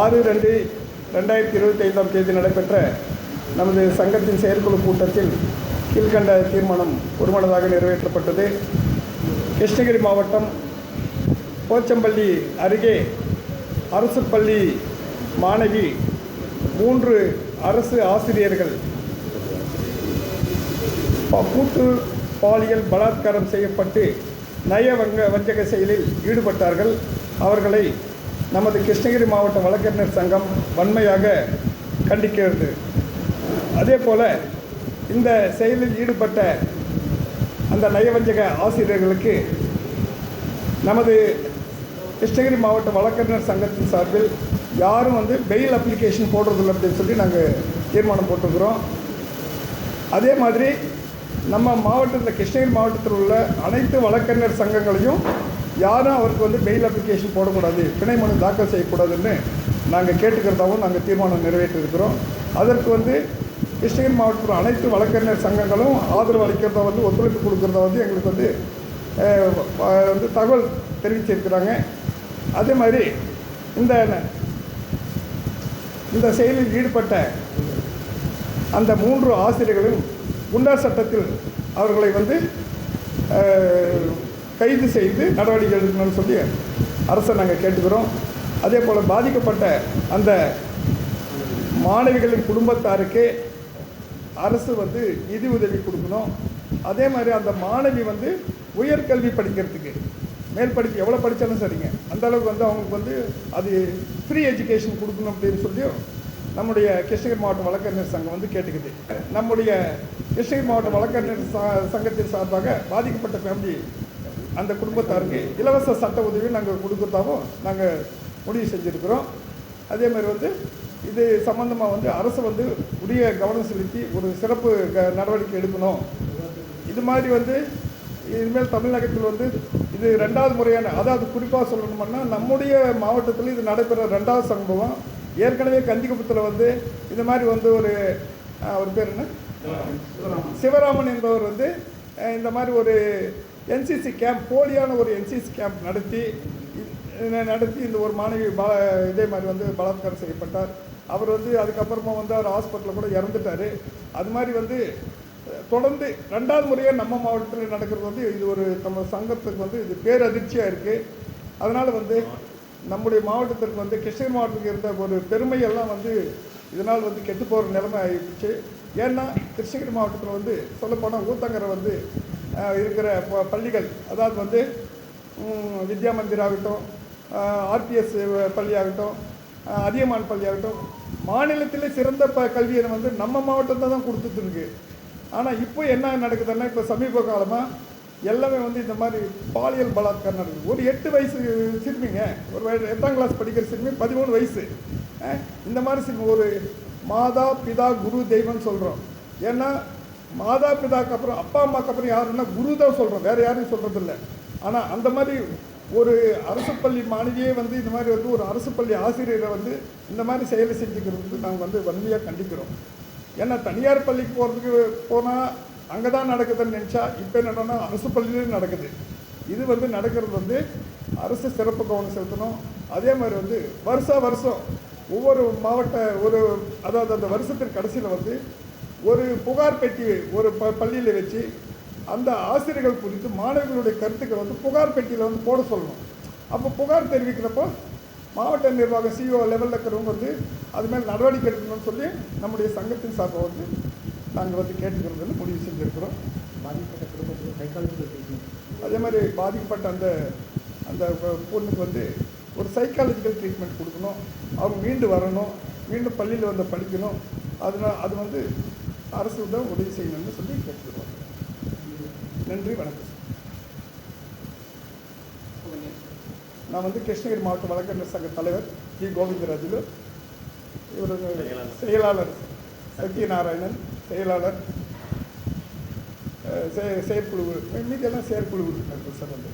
ஆறு ரெண்டு ரெண்டாயிரத்தி இருபத்தி ஐந்தாம் தேதி நடைபெற்ற நமது சங்கத்தின் செயற்குழு கூட்டத்தில் கீழ்கண்ட தீர்மானம் ஒருமனதாக நிறைவேற்றப்பட்டது. கிருஷ்ணகிரி மாவட்டம் போச்சம்பள்ளி அருகே அரசு பள்ளி மாணவி மூன்று அரசு ஆசிரியர்கள் கூட்டு பாலியல் பலாத்காரம் செய்யப்பட்டு நய வங்க வஞ்சக செயலில் ஈடுபட்டார்கள். அவர்களை நமது கிருஷ்ணகிரி மாவட்ட வழக்கறிஞர் சங்கம் வன்மையாக கண்டிக்கிறது. அதே போல் இந்த செயலில் ஈடுபட்ட அந்த நயவஞ்சக ஆசிரியர்களுக்கு நமது கிருஷ்ணகிரி மாவட்ட வழக்கறிஞர் சங்கத்தின் சார்பில் யாரும் வந்து பெயில் அப்ளிகேஷன் போடுறதில்லை அப்படின்னு சொல்லி நாங்கள் தீர்மானம் போட்டிருக்கிறோம். அதே மாதிரி நம்ம மாவட்டத்தில் கிருஷ்ணகிரி மாவட்டத்தில் உள்ள அனைத்து வழக்கறிஞர் சங்கங்களையும் யாரும் அவருக்கு வந்து பெயில் அப்ளிகேஷன் போடக்கூடாது பிணை மனு தாக்கல் செய்யக்கூடாதுன்னு நாங்கள் கேட்டுக்கிறதாகவும் நாங்கள் தீர்மானம் நிறைவேற்றிருக்கிறோம். அதற்கு வந்து கிருஷ்ணகிரி மாவட்டத்தில் அனைத்து வழக்கறிஞர் சங்கங்களும் ஆதரவு அளிக்கிறதா வந்து ஒத்துழைப்பு கொடுக்குறதா வந்து எங்களுக்கு வந்து வந்து தகவல் தெரிவிச்சிருக்கிறாங்க. அதே மாதிரி இந்த இந்த செயலில் ஈடுபட்ட அந்த மூன்று ஆசிரியர்களும் குண்டா சட்டத்தில் அவர்களை வந்து கைது செய்து நடவடிக்கை எடுக்கணும்னு சொல்லி அரசை நாங்கள் கேட்டுக்கிறோம். அதே போல் பாதிக்கப்பட்ட அந்த மாணவிகளின் குடும்பத்தாருக்கு அரசு வந்து நிதி உதவி கொடுக்கணும். அதே மாதிரி அந்த மாணவி வந்து உயர்கல்வி படிக்கிறதுக்கு மேல் படிப்பு எவ்வளோ படித்தாலும் சரிங்க. அந்த அளவுக்கு வந்து அவங்களுக்கு வந்து அது ஃப்ரீ எஜுகேஷன் கொடுக்கணும் அப்படின்னு சொல்லி நம்முடைய கிருஷ்ணகிரி மாவட்ட வழக்கறிஞர் சங்கம் வந்து கேட்டுக்குது. நம்முடைய கிருஷ்ணகிரி மாவட்ட வழக்கறிஞர் சங்கத்தின் சார்பாக பாதிக்கப்பட்ட ஃபேமிலி அந்த குடும்பத்தாருக்கு இலவச சட்ட உதவி நாங்கள் கொடுக்குறதாகவும் நாங்கள் முடிவு செஞ்சுருக்கிறோம். அதே மாதிரி வந்து இது சம்பந்தமாக வந்து அரசு வந்து உரிய கவனம் செலுத்தி ஒரு சிறப்பு க நடவடிக்கை எடுக்கணும். இது மாதிரி வந்து இனிமேல் தமிழகத்தில் வந்து இது ரெண்டாவது முறையான அதாவது குறிப்பாக சொல்லணும்னா நம்முடைய மாவட்டத்தில் இது நடைபெற ரெண்டாவது சம்பவம். ஏற்கனவே கந்திக்குப்பத்தில் வந்து இந்த மாதிரி வந்து ஒரு அவர் பேர் என்ன? சிவராமன். என்பவர் வந்து இந்த மாதிரி ஒரு என்சிசி கேம்ப் போலியான ஒரு என்சிசி கேம்ப் நடத்தி நடத்தி இந்த ஒரு மாணவி ப இதே மாதிரி வந்து பலாத்காரம் செய்யப்பட்டார். அவர் வந்து அதுக்கப்புறமா வந்து அவர் ஹாஸ்பிட்டலில் கூட இறந்துட்டார். அது மாதிரி வந்து தொடர்ந்து ரெண்டாவது முறையாக நம்ம மாவட்டத்தில் நடக்கிறது வந்து இது ஒரு நம்ம சங்கத்துக்கு வந்து இது பேரதிர்ச்சியாக இருக்குது அதனால் வந்து நம்முடைய மாவட்டத்திற்கு வந்து கிருஷ்ணகிரி மாவட்டத்துக்கு இருந்த ஒரு பெருமையெல்லாம் வந்து இதனால் வந்து கெட்டு போகிற நிலைமை ஆகிடுச்சு ஏன்னா கிருஷ்ணகிரி மாவட்டத்தில் வந்து சொல்லப்போனால் ஊத்தங்கரை வந்து இருக்கிற ப- பள்ளிகள். அதாவது வந்து வித்யா மந்திர் ஆகட்டும் ஆர்பிஎஸ் பள்ளியாகட்டும் அதியமான் பள்ளியாகட்டும் மாநிலத்தில் சிறந்த ப கல்வியை வந்து நம்ம மாவட்டத்தை தான் கொடுத்துட்டு இருக்கு ஆனால் இப்போ என்ன நடக்குதுன்னா இப்போ சமீப காலமாக எல்லாமே வந்து இந்த மாதிரி பாலியல் பலாத்காரம் நடக்குது ஒரு எட்டு வயசு சிறுமிங்க ஒரு எட்டாம் கிளாஸ் படிக்கிற சிறுமி பதிமூணு வயசு. இந்த மாதிரி சிறுமி ஒரு மாதா பிதா குரு தெய்வம்னு சொல்கிறோம் ஏன்னா மாதா பிதாக்கு அப்புறம் அப்பா அம்மாக்கு அப்புறம் யாருன்னா குரு தான் சொல்கிறோம் வேறு யாரையும் சொல்கிறதில்ல ஆனால் அந்த மாதிரி ஒரு அரசு பள்ளி மாணவியே வந்து இந்த மாதிரி வந்து ஒரு அரசு பள்ளி ஆசிரியரை வந்து இந்த மாதிரி செயலை செஞ்சுக்கிறது வந்து நாங்கள் வந்து வன்மையாக கண்டிக்கிறோம். ஏன்னா தனியார் பள்ளிக்கு போகிறதுக்கு போனால் அங்கே தான் நடக்குதுன்னு நினச்சா இப்போ என்னன்னா அரசு பள்ளியிலும் நடக்குது. இது வந்து நடக்கிறது வந்து அரசு சிறப்பு கவனம் செலுத்தணும். அதே மாதிரி வந்து வருஷா வருஷம் ஒவ்வொரு மாவட்ட ஒரு அதாவது அந்த வருஷத்தின் கடைசியில் வந்து ஒரு புகார் பெட்டி ஒரு ப பள்ளியில் வச்சு அந்த ஆசிரியர்கள் குறித்து மாணவர்களுடைய கருத்துக்களை வந்து புகார் பெட்டியில் வந்து போட சொல்லணும். அப்போ புகார் தெரிவிக்கிறப்போ மாவட்ட நிர்வாகம் சிஓ லெவலில் இருக்கிறவங்க வந்து அது மேல் நடவடிக்கை எடுக்கணும்னு சொல்லி நம்முடைய சங்கத்தின் சார்பாக வந்து நாங்கள் வந்து கேட்டுக்கிறது முடிவு செஞ்சுருக்கிறோம். பாதிக்கப்பட்ட குடும்பத்துக்கு சைக்காலஜிக்கல் ட்ரீட்மெண்ட் அதே மாதிரி பாதிக்கப்பட்ட அந்த அந்த பொண்ணுக்கு வந்து ஒரு சைக்காலஜிக்கல் ட்ரீட்மெண்ட் கொடுக்கணும். அவங்க மீண்டு வரணும். மீண்டும் பள்ளியில் வந்து படிக்கணும். அதனால் அது வந்து அரசு தான் உதவி செய்யணும்னு சொல்லி கேட்டுக்கிறோம். நன்றி வணக்கம். நான் வந்து கிருஷ்ணகிரி மாவட்ட வழக்கறிஞர் சங்க தலைவர் ஜி கோவிந்தராஜுலு இவர் செயலாளர். சத்யநாராயணன் செயலாளர். செயற்குழு மீதியெல்லாம் செயற்குழு உறுப்பினர்கள் சார் வந்து.